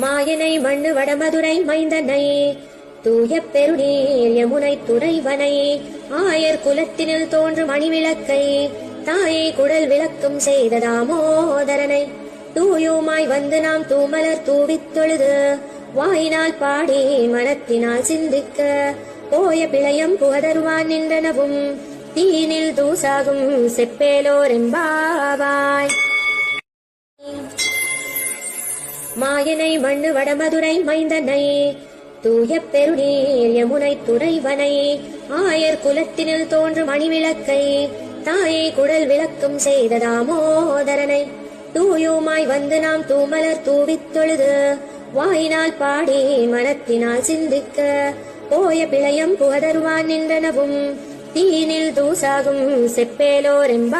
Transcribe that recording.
மாயனை மண்ணு வடமதுரை மைந்தனை தூய பெருநீர் யமுனை துறைவனை ஆயர் குலத்தினில் தோன்றும் அணிவிளக்கை தாயை குடல் விளக்கும் செய்த தாமோதரனை. தூயுமாய் வந்து நாம் தூமலர் தூவித் தொழுது வாயினால் பாடி மனத்தினால் சிந்திக்க போய பிழையம் புகதருவான் நின்றனவும் தீனில் தூசாகும் செப்பேலோரெம்பாவாய் மாயனை மண்ணு வடமதுரை மைந்தனை தூய பெருநீர் யமுனை துறைவனை ஆயர் குலத்தினில் தோன்றும் மணிவிளக்கை தாயை குடல் விளக்கும் செய்த தாமோதரனை. தூயுமாய் வந்து நாம் தூமலர் தூவித் தொழுது வாயினால் பாடி மனத்தினால் சிந்திக்க போய பிழையம் புகதருவான் நின்றனவும் தீனில் தூசாகும் செப்பேலோரெம்பாவாய்